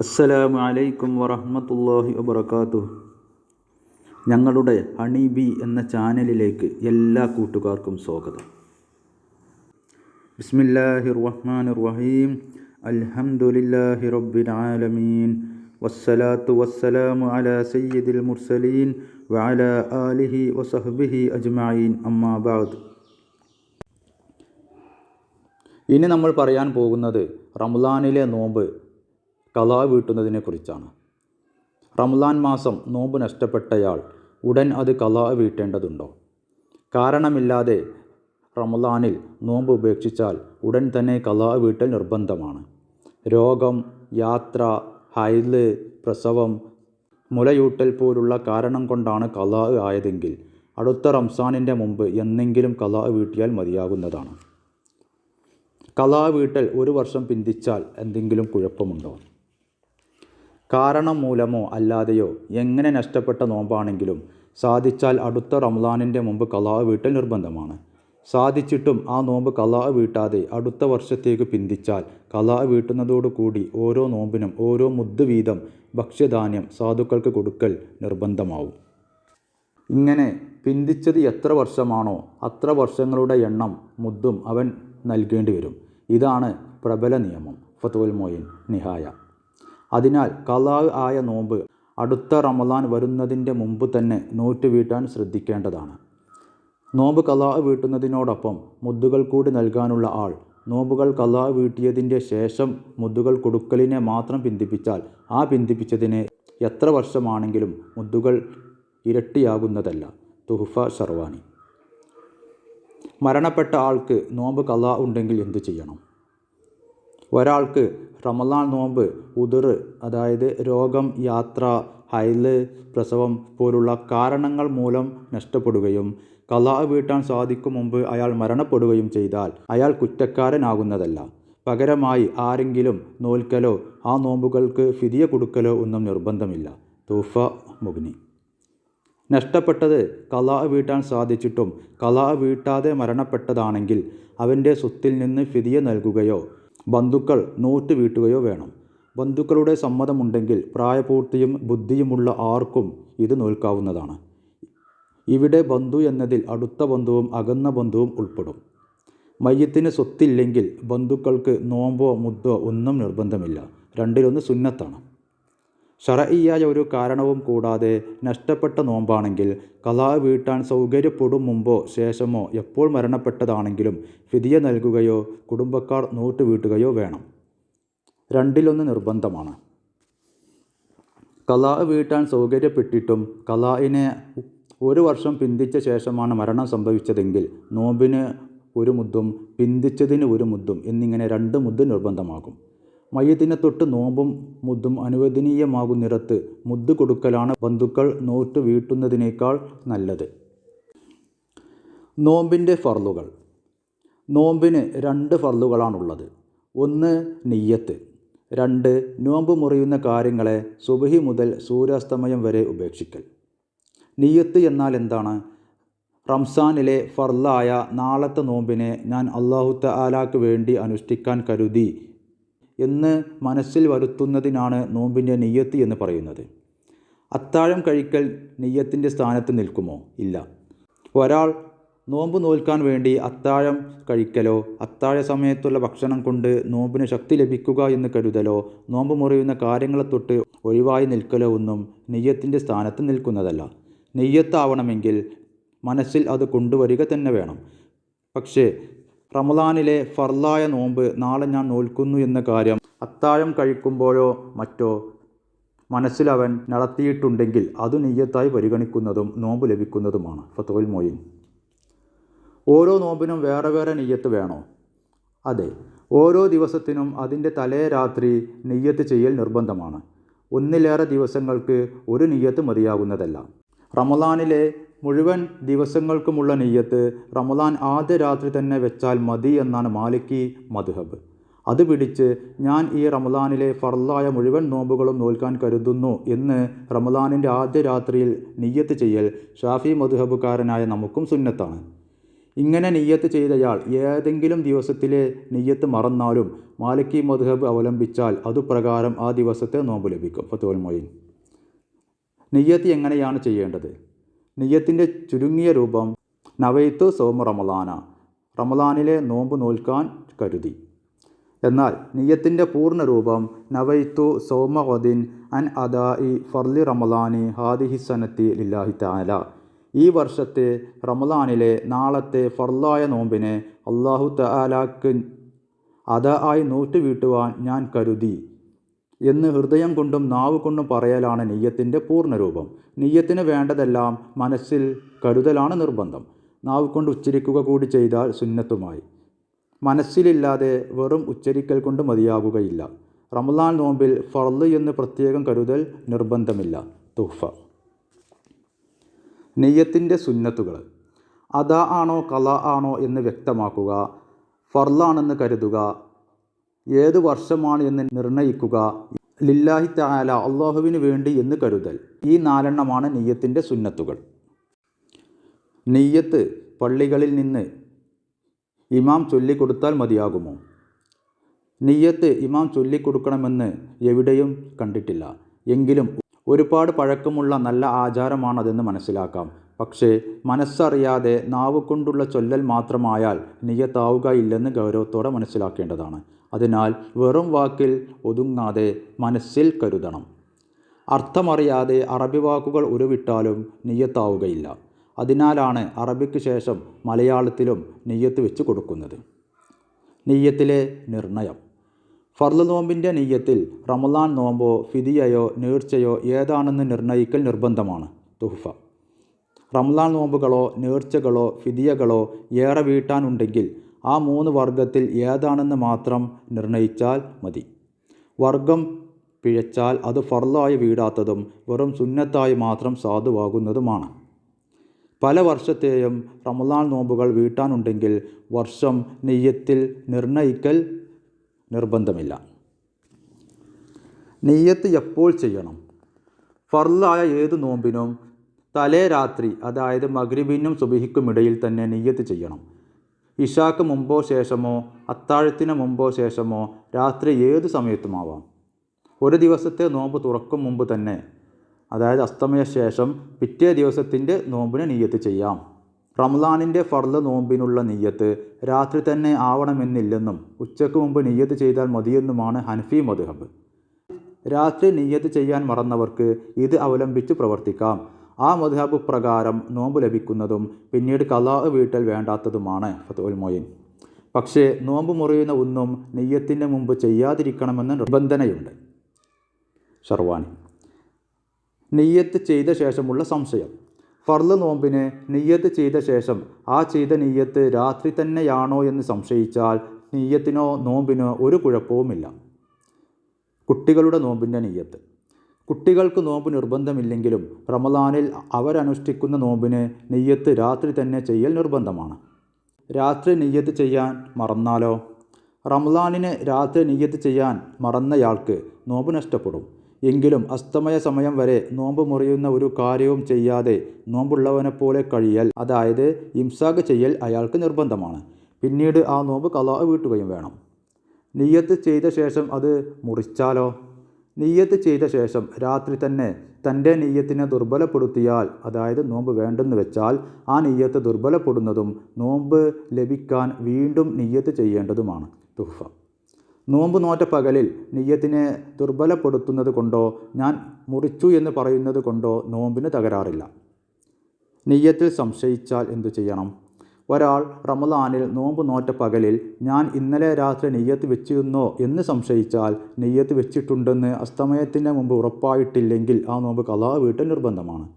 അസ്സലാമു അലൈക്കും വറഹ്മത്തുള്ളാഹി വബറകാതുഹു. ഞങ്ങളുടെ ഹണി ബി എന്ന ചാനലിലേക്ക് എല്ലാ കൂട്ടുകാർക്കും സ്വാഗതം. ബിസ്മില്ലാഹിർ റഹ്മാനിർ റഹീം അൽഹംദുലില്ലാഹി റബ്ബിൽ ആലമീൻ വസ്സലാത്തു വസ്സലാമു അലാ സയ്യിദിൽ മുർസലീൻ വഅലാ ആലിഹി വസഹ്ബിഹി അജ്മഈൻ. അമ്മാ ബഅദ് ഇനി നമ്മൾ പറയാൻ പോകുന്നത് റംലാനിലെ നോമ്പ് കലാ വീട്ടുന്നതിനെ കുറിച്ചാണ് റംലാൻ മാസം നോമ്പ് നഷ്ടപ്പെട്ടയാൾ ഉടൻ അത് കലാ വീട്ടേണ്ടതുണ്ടോ? കാരണമില്ലാതെ റംലാനിൽ നോമ്പ് ഉപേക്ഷിച്ചാൽ ഉടൻ തന്നെ കലാ വീട്ടൽ നിർബന്ധമാണ്. രോഗം യാത്ര ഹൈൽ പ്രസവം മുലയൂട്ടൽ പോലുള്ള കാരണം കൊണ്ടാണ് കലാ ആയതെങ്കിൽ അടുത്ത റംസാനിന്റെ മുമ്പ് എന്നെങ്കിലും കലാ വീട്ടിയാൽ മതിയാകുന്നതാണ്. കലാ വീട്ടൽ ഒരു വർഷം പിന്തിച്ചാൽ എന്തെങ്കിലും കുഴപ്പമുണ്ടോ? കാരണം മൂലമോ അല്ലാതെയോ എങ്ങനെ നഷ്ടപ്പെട്ട നോമ്പാണെങ്കിലും സാധിച്ചാൽ അടുത്ത റംലാനിന്റെ മുമ്പ് കലാവ് വീട്ടൽ നിർബന്ധമാണ്. സാധിച്ചിട്ടും ആ നോമ്പ് കലാവ് വീട്ടാതെ അടുത്ത വർഷത്തേക്ക് പിന്തിച്ചാൽ കലാവ് വീട്ടുന്നതോടുകൂടി ഓരോ നോമ്പിനും ഓരോ മുദ്ദ് വീതം ഭക്ഷ്യധാന്യം സാധുക്കൾക്ക് കൊടുക്കൽ നിർബന്ധമാവും. ഇങ്ങനെ പിന്തിച്ചത് എത്ര വർഷമാണോ അത്ര വർഷങ്ങളുടെ എണ്ണം മുദ്ദും അവൻ നൽകേണ്ടി വരും. ഇതാണ് പ്രബല നിയമം. ഫത്തുൽ മോയിൻ നിഹായ. അതിനാൽ കലാവ് ആയ നോമ്പ് അടുത്ത റമലാൻ വരുന്നതിന്റെ മുമ്പ് തന്നെ നോറ്റ് വീട്ടാൻ ശ്രദ്ധിക്കേണ്ടതാണ്. നോമ്പ് കലാവ് വീട്ടുന്നതിനോടൊപ്പം മുദ്ദുകൾ കൂടി നൽകാനുള്ള ആൾ നോമ്പുകൾ കലാവ് വീട്ടിയതിന്റെ ശേഷം മുദ്ദുകൾ കൊടുക്കലിനെ മാത്രം പിന്തിപ്പിച്ചാൽ ആ പിന്തിപ്പിച്ചതിന് എത്ര വർഷമാണെങ്കിലും മുദ്ദുകൾ ഇരട്ടിയാകുന്നതല്ല. തുഹഫ ഷർവാനി. മരണപ്പെട്ട ആൾക്ക് നോമ്പ് കലാ ഉണ്ടെങ്കിൽ എന്തു ചെയ്യണം? ഒരാൾക്ക് റമലാൻ നോമ്പ് ഉതിർ അതായത് രോഗം യാത്ര ഹൈൽ പ്രസവം പോലുള്ള കാരണങ്ങൾ മൂലം നഷ്ടപ്പെടുകയും കലാ വീട്ടാൻ സാധിക്കും മുമ്പ് അയാൾ മരണപ്പെടുകയും ചെയ്താൽ അയാൾ കുറ്റക്കാരനാകുന്നതല്ല. പകരമായി ആരെങ്കിലും നോൽക്കലോ ആ നോമ്പുകൾക്ക് ഫിതിയ കൊടുക്കലോ ഒന്നും നിർബന്ധമില്ല. തൂഫ മുഗ്നി. നഷ്ടപ്പെട്ടത് കലാ വീട്ടാൻ സാധിച്ചിട്ടും കലാ വീട്ടാതെ മരണപ്പെട്ടതാണെങ്കിൽ അവന്റെ സ്വത്തിൽ നിന്ന് ഫിതിയ നൽകുകയോ ബന്ധുക്കൾ നോറ്റ് വീട്ടുകയോ വേണം. ബന്ധുക്കളുടെ സമ്മതമുണ്ടെങ്കിൽ പ്രായപൂർത്തിയും ബുദ്ധിയുമുള്ള ആർക്കും ഇത് നോൽക്കാവുന്നതാണ്. ഇവിടെ ബന്ധു എന്നതിൽ അടുത്ത ബന്ധുവും അകന്ന ബന്ധുവും ഉൾപ്പെടും. മയ്യത്തിന് സ്വത്തില്ലെങ്കിൽ ബന്ധുക്കൾക്ക് നോമ്പോ മുദ്ദോ ഒന്നും നിർബന്ധമില്ല. രണ്ടിലൊന്ന് സുന്നത്താണ്. ഷറയിയായ ഒരു കാരണവും കൂടാതെ നഷ്ടപ്പെട്ട നോമ്പാണെങ്കിൽ കലാ വീട്ടാൻ സൗകര്യപ്പെടും മുമ്പോ ശേഷമോ എപ്പോൾ മരണപ്പെട്ടതാണെങ്കിലും ഫിതിയ നൽകുകയോ കുടുംബക്കാർ നോട്ട് വീട്ടുകയോ വേണം. രണ്ടിലൊന്ന് നിർബന്ധമാണ്. കലാ വീട്ടാൻ സൗകര്യപ്പെട്ടിട്ടും കലായിനെ ഒരു വർഷം പിന്തിച്ച ശേഷമാണ് മരണം സംഭവിച്ചതെങ്കിൽ നോമ്പിന് ഒരു മുദ്ദും പിന്തിച്ചതിന് ഒരു മുദ്ദും എന്നിങ്ങനെ രണ്ട് മുദ്ദ് നിർബന്ധമാകും. മയ്യത്തിനെ തൊട്ട് നോമ്പും മുദ്ദും അനുവദനീയമാകുന്നിടത്ത് മുദ്ദ് കൊടുക്കലാണ് ബന്ധുക്കൾ നോറ്റ് വീട്ടുന്നതിനേക്കാൾ നല്ലത്. നോമ്പിന്റെ ഫർലുകൾ നോമ്പിന് രണ്ട് ഫർലുകളാണുള്ളത് ഒന്ന് നെയ്യത്ത്. രണ്ട് നോമ്പ് മുറിയുന്ന കാര്യങ്ങളെ സുബഹി മുതൽ സൂര്യാസ്തമയം വരെ ഉപേക്ഷിക്കൽ. നെയ്യത്ത് എന്നാൽ എന്താണ്? റംസാനിലെ ഫർലായ നാളത്തെ നോമ്പിനെ ഞാൻ അള്ളാഹു തആലാക്ക് വേണ്ടി അനുഷ്ഠിക്കാൻ കരുതി എന്ന് മനസ്സിൽ വരുത്തുന്നതിനാണ് നോമ്പിന്റെ നെയ്യത്ത് എന്ന് പറയുന്നത്. അത്താഴം കഴിക്കൽ നെയ്യത്തിന്റെ സ്ഥാനത്ത് നിൽക്കുമോ? ഇല്ല. ഒരാൾ നോമ്പ് നോൽക്കാൻ വേണ്ടി അത്താഴം കഴിക്കലോ അത്താഴ സമയത്തുള്ള ഭക്ഷണം കൊണ്ട് നോമ്പിന് ശക്തി ലഭിക്കുക എന്ന് കരുതലോ നോമ്പ് മുറിയുന്ന കാര്യങ്ങളെ തൊട്ട് ഒഴിവായി നിൽക്കലോ ഒന്നും നെയ്യത്തിന്റെ സ്ഥാനത്ത് നിൽക്കുന്നതല്ല. നെയ്യത്താവണമെങ്കിൽ മനസ്സിൽ അത് കൊണ്ടുവരിക തന്നെ വേണം. പക്ഷേ റമദാനിലെ ഫർലായ നോമ്പ് നാളെ ഞാൻ നോൽക്കുന്നു എന്ന കാര്യം അത്താഴം കഴിക്കുമ്പോഴോ മറ്റോ മനസ്സിലവൻ നടത്തിയിട്ടുണ്ടെങ്കിൽ അത് നെയ്യത്തായി പരിഗണിക്കുന്നതും നോമ്പ് ലഭിക്കുന്നതുമാണ്. ഫത്തോൽ മൊയിൻ. ഓരോ നോമ്പിനും വേറെ വേറെ നെയ്യത്ത് വേണോ? അതെ. ഓരോ ദിവസത്തിനും അതിന്റെ തലേ രാത്രി നെയ്യത്ത് ചെയ്യൽ നിർബന്ധമാണ്. ഒന്നിലേറെ ദിവസങ്ങൾക്ക് ഒരു നെയ്യത്ത് മതിയാകുന്നതല്ല റമദാനിലെ മുഴുവൻ ദിവസങ്ങൾക്കുമുള്ള നെയ്യത്ത് റമദാൻ ആദ്യ രാത്രി തന്നെ വെച്ചാൽ മതി എന്നാണ് മാലിക്കി മധുഹബ്. അത് പിടിച്ച് ഞാൻ ഈ റമദാനിലെ ഫർലായ മുഴുവൻ നോമ്പുകളും നോൽക്കാൻ കരുതുന്നു എന്ന് റമദാനിന്റെ ആദ്യ രാത്രിയിൽ നെയ്യത്ത് ചെയ്യൽ ഷാഫി മധുഹബുകാരനായ നമുക്കും സുന്നത്താണ്. ഇങ്ങനെ നെയ്യത്ത് ചെയ്തയാൾ ഏതെങ്കിലും ദിവസത്തിലെ നെയ്യത്ത് മറന്നാലും മാലിക്കി മധുഹബ് അവലംബിച്ചാൽ അതുപ്രകാരം ആ ദിവസത്തെ നോമ്പ് ലഭിക്കും. ഫത്തുൽ മൊയിൻ. നിയ്യത്ത് എങ്ങനെയാണ് ചെയ്യേണ്ടത്? നിയ്യത്തിന്റെ ചുരുങ്ങിയ രൂപം നവയത്ത് സോമ റമലാന റമലാനിലെ നോമ്പ് നോൽക്കാൻ കരുതി. എന്നാൽ നിയ്യത്തിന്റെ പൂർണ രൂപം നവൈത്തു സൗമഹദിൻ അൻ അദായി ഫർലി റമലാനി ഹാദിഹി സനത്തി ലില്ലാഹി താല ഈ വർഷത്തെ റമലാനിലെ നാളത്തെ ഫർലായ നോമ്പിനെ അള്ളാഹു തആലാക്ക് അത ആയി നോട്ട് വീട്ടുവാൻ ഞാൻ കരുതി. എന്ന് ഹൃദയം കൊണ്ടും നാവ് കൊണ്ടും പറയലാണ് നെയ്യത്തിന്റെ പൂർണരൂപം. നെയ്യത്തിന് വേണ്ടതെല്ലാം മനസ്സിൽ കരുതലാണ് നിർബന്ധം. നാവ് കൊണ്ട് ഉച്ചരിക്കുക കൂടി ചെയ്താൽ സുന്നത്തുമായി. മനസ്സിലില്ലാതെ വെറും ഉച്ചരിക്കൽ കൊണ്ട് മതിയാകുകയില്ല. റമദാൻ നോമ്പിൽ ഫർൾ എന്ന് പ്രത്യേകം കരുതൽ നിർബന്ധമില്ല. തുഹ്ഫ. നെയ്യത്തിന്റെ സുന്നത്തുകൾ. അതാ ആണോ കല ആണോ എന്ന് വ്യക്തമാക്കുക. ഫർലാണെന്ന് കരുതുക. ഏത് വർഷമാണ് എന്ന് നിർണയിക്കുക. ലില്ലാഹി താല അള്ളാഹുവിന് വേണ്ടി എന്ന് കരുതൽ. ഈ നാലെണ്ണമാണ് നെയ്യത്തിന്റെ സുന്നത്തുകൾ. നെയ്യത്ത് പള്ളികളിൽ നിന്ന് ഇമാം ചൊല്ലിക്കൊടുത്താൽ മതിയാകുമോ? നെയ്യത്ത് ഇമാം ചൊല്ലിക്കൊടുക്കണമെന്ന് എവിടെയും കണ്ടിട്ടില്ല. എങ്കിലും ഒരുപാട് പഴക്കമുള്ള നല്ല ആചാരമാണതെന്ന് മനസ്സിലാക്കാം. പക്ഷേ മനസ്സറിയാതെ നാവ് കൊണ്ടുള്ള ചൊല്ലൽ മാത്രമായാൽ നെയ്യത്താവുകയില്ലെന്ന് ഗൗരവത്തോടെ മനസ്സിലാക്കേണ്ടതാണ്. അതിനാൽ വെറും വാക്കിൽ ഒതുങ്ങാതെ മനസ്സിൽ കരുതണം. അർത്ഥമറിയാതെ അറബി വാക്കുകൾ ഉരുവിട്ടാലും നെയ്യത്താവുകയില്ല. അതിനാലാണ് അറബിക്ക് ശേഷം മലയാളത്തിലും നെയ്യത്ത് വെച്ച് കൊടുക്കുന്നത്. നെയ്യത്തിലെ നിർണയം. ഫർദ് നോമ്പിന്റെ നെയ്യത്തിൽ റമദാൻ നോമ്പോ ഫിദിയയോ നേർച്ചയോ ഏതാണെന്ന് നിർണയിക്കൽ നിർബന്ധമാണ് തുഹഫ. റമദാൻ നോമ്പുകളോ നേർച്ചകളോ ഫിദിയകളോ ഏറെ വീട്ടാനുണ്ടെങ്കിൽ ആ മൂന്ന് വർഗത്തിൽ ഏതാണെന്ന് മാത്രം നിർണയിച്ചാൽ മതി. വർഗം പിഴച്ചാൽ അത് ഫർലായി വീടാത്തതും വെറും സുന്നത്തായി മാത്രം സാധുവാകുന്നതുമാണ്. പല വർഷത്തെയും റമദാൻ നോമ്പുകൾ വീട്ടാനുണ്ടെങ്കിൽ വർഷം നെയ്യത്തിൽ നിർണയിക്കൽ നിർബന്ധമില്ല. നെയ്യത്ത് എപ്പോൾ ചെയ്യണം? ഫർലായ ഏത് നോമ്പിനും തലേ രാത്രി അതായത് മഗ്രിബിനും സുബിഹിക്കുമിടയിൽ തന്നെ നെയ്യത്ത് ചെയ്യണം. ഇഷാക്ക് മുമ്പോ ശേഷമോ അത്താഴത്തിന് മുമ്പോ ശേഷമോ രാത്രി ഏത് സമയത്തുമാവാം? ഒരു ദിവസത്തെ നോമ്പ് തുറക്കും മുമ്പ് തന്നെ. അതായത് അസ്തമയ ശേഷം പിറ്റേ ദിവസത്തിന്റെ നോമ്പിന് നീയത്ത് ചെയ്യാം. റംലാനിന്റെ ഫർൾ നോമ്പിനുള്ള നീയത്ത് രാത്രി തന്നെ ആവണമെന്നില്ലെന്നും ഉച്ചയ്ക്ക് മുമ്പ് നീയത്ത് ചെയ്താൽ മതിയെന്നുമാണ് ഹൻഫി മധുഹബ് രാത്രി നീയത്ത് ചെയ്യാൻ മറന്നവർക്ക് ഇത് അവലംബിച്ച് പ്രവർത്തിക്കാം. ആ മധുഹബ് പ്രകാരം നോമ്പ് ലഭിക്കുന്നതും പിന്നീട് കലാ വീട്ടൽ വേണ്ടാത്തതുമാണ് ഫത്തുൽ മൊയിൻ. പക്ഷേ നോമ്പ് മുറിയുന്ന ഒന്നും നെയ്യത്തിന് മുമ്പ് ചെയ്യാതിരിക്കണമെന്ന നിബന്ധനയുണ്ട് ഷർവാനി നെയ്യത്ത് ചെയ്ത ശേഷമുള്ള സംശയം. ഫർൾ നോമ്പിന് നെയ്യത്ത് ചെയ്ത ശേഷം ആ ചെയ്ത നെയ്യത്ത് രാത്രി തന്നെയാണോ എന്ന് സംശയിച്ചാൽ നെയ്യത്തിനോ നോമ്പിനോ ഒരു കുഴപ്പവുമില്ല. കുട്ടികളുടെ നോമ്പിന്റെ നെയ്യത്ത്. കുട്ടികൾക്ക് നോമ്പ് നിർബന്ധമില്ലെങ്കിലും റമദാനിൽ അവരനുഷ്ഠിക്കുന്ന നോമ്പിന് നെയ്യത്ത് രാത്രി തന്നെ ചെയ്യൽ നിർബന്ധമാണ്. രാത്രി നെയ്യത്ത് ചെയ്യാൻ മറന്നാലോ? റമദാനിന് രാത്രി നെയ്യത്ത് ചെയ്യാൻ മറന്നയാൾക്ക് നോമ്പ് നഷ്ടപ്പെടും. എങ്കിലും അസ്തമയ സമയം വരെ നോമ്പ് മുറിയുന്ന ഒരു കാര്യവും ചെയ്യാതെ നോമ്പുള്ളവനെ പോലെ കഴിയൽ അതായത് ഇംസാഗ് ചെയ്യൽ അയാൾക്ക് നിർബന്ധമാണ്. പിന്നീട് ആ നോമ്പ് കലാ വീട്ടുകയും വേണം. നെയ്യത്ത് ചെയ്ത ശേഷം അത് മുറിച്ചാലോ? നെയ്യത്ത് ചെയ്ത ശേഷം രാത്രി തന്നെ തന്റെ നെയ്യത്തിനെ ദുർബലപ്പെടുത്തിയാൽ അതായത് നോമ്പ് വേണ്ടെന്ന് വെച്ചാൽ ആ നെയ്യത്ത് ദുർബലപ്പെടുന്നതും നോമ്പ് ലഭിക്കാൻ വീണ്ടും നെയ്യത്ത് ചെയ്യേണ്ടതുമാണ്. തുഹ നോമ്പ് നോറ്റ പകലിൽ നെയ്യത്തിനെ ദുർബലപ്പെടുത്തുന്നത് കൊണ്ടോ ഞാൻ മുറിച്ചു എന്ന് പറയുന്നത് കൊണ്ടോ നോമ്പിന് തകരാറില്ല. നെയ്യത്തിൽ സംശയിച്ചാൽ എന്തു ചെയ്യണം? ഒരാൾ റമദാനിൽ നോമ്പ് നോറ്റ പകലിൽ ഞാൻ ഇന്നലെ രാത്രി നെയ്യത്ത് വെച്ചിരുന്നോ? എന്ന് സംശയിച്ചാൽ നെയ്യത്ത് വെച്ചിട്ടുണ്ടെന്ന് അസ്തമയത്തിന് മുമ്പ് ഉറപ്പായിട്ടില്ലെങ്കിൽ ആ നോമ്പ് കലാ വീട്ടൽ നിർബന്ധമാണ്.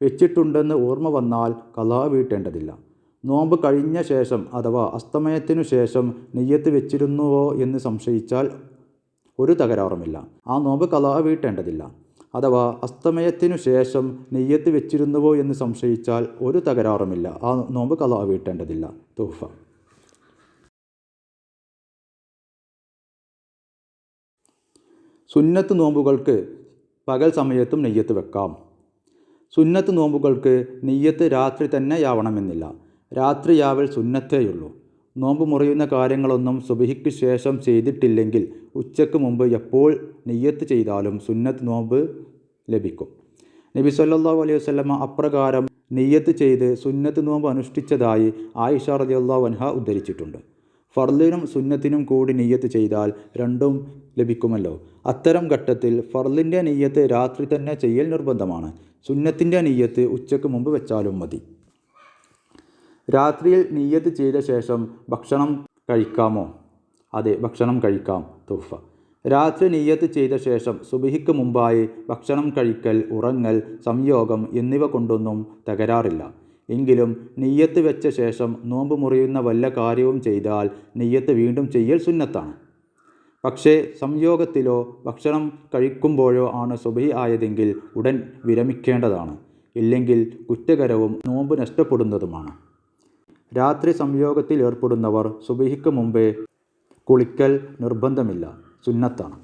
വെച്ചിട്ടുണ്ടെന്ന് ഓർമ്മ വന്നാൽ കലാ വീട്ടേണ്ടതില്ല നോമ്പ് കഴിഞ്ഞ ശേഷം അഥവാ അസ്തമയത്തിനു ശേഷം നെയ്യത്ത് വെച്ചിരുന്നുവോ എന്ന് സംശയിച്ചാൽ ഒരു തകരാറുമില്ല. ആ നോമ്പ് കലാ വീട്ടേണ്ടതില്ല അഥവാ അസ്തമയത്തിനു ശേഷം നെയ്യത്ത് വെച്ചിരുന്നുവോ എന്ന് സംശയിച്ചാൽ ഒരു തകരാറുമില്ല. ആ നോമ്പ് കല വീട്ടേണ്ടതില്ല. തുഹഫ സുന്നത്ത് നോമ്പുകൾക്ക് പകൽ സമയത്തും നെയ്യത്ത് വെക്കാം. സുന്നത്ത് നോമ്പുകൾക്ക് നെയ്യത്ത് രാത്രി തന്നെയാവണമെന്നില്ല. രാത്രിയാവൽ സുന്നത്തേയുള്ളൂ നോമ്പ് മുറിയുന്ന കാര്യങ്ങളൊന്നും സുബഹിക്ക് ശേഷം ചെയ്തിട്ടില്ലെങ്കിൽ ഉച്ചയ്ക്ക് മുമ്പ് എപ്പോൾ നെയ്യത്ത് ചെയ്താലും സുന്നത്ത് നോമ്പ് ലഭിക്കും. നബി സല്ലല്ലാഹു അലൈഹി വസല്ലമ അപ്രകാരം നെയ്യത്ത് ചെയ്ത് സുന്നത്ത് നോമ്പ് അനുഷ്ഠിച്ചതായി ആയിഷ റളിയല്ലാഹു അൻഹ ഉദ്ധരിച്ചിട്ടുണ്ട്. ഫർലിനും സുന്നത്തിനും കൂടി നെയ്യത്ത് ചെയ്താൽ രണ്ടും ലഭിക്കുമല്ലോ. അത്തരം ഘട്ടത്തിൽ ഫർലിന്റെ നെയ്യത്ത് രാത്രി തന്നെ ചെയ്യൽ നിർബന്ധമാണ്. സുന്നത്തിന്റെ നെയ്യത്ത് ഉച്ചയ്ക്ക് മുമ്പ് വെച്ചാലും മതി. രാത്രിയിൽ നീയത്ത് ചെയ്ത ശേഷം ഭക്ഷണം കഴിക്കാമോ? അതെ ഭക്ഷണം കഴിക്കാം തുഫ രാത്രി നീയത്ത് ചെയ്ത ശേഷം സുബിഹിക്ക് മുമ്പായി ഭക്ഷണം കഴിക്കൽ ഉറങ്ങൽ സംയോഗം എന്നിവ കൊണ്ടൊന്നും തകരാറില്ല. എങ്കിലും നിയ്യത്ത് വെച്ച ശേഷം നോമ്പ് മുറിയുന്ന വല്ല കാര്യവും ചെയ്താൽ നിയ്യത്ത് വീണ്ടും ചെയ്യൽ സുന്നത്താണ്. പക്ഷേ സംയോഗത്തിലോ ഭക്ഷണം കഴിക്കുമ്പോഴോ ആണ് സുബഹി ആയതെങ്കിൽ ഉടൻ വിരമിക്കേണ്ടതാണ്. ഇല്ലെങ്കിൽ കുറ്റകരവും നോമ്പ് നഷ്ടപ്പെടുന്നതുമാണ്. രാത്രി സംയോഗത്തിൽ ഏർപ്പെടുന്നവർ സുബഹിക്ക് മുമ്പേ കുളിക്കൽ നിർബന്ധമില്ല. സുന്നത്താണ്.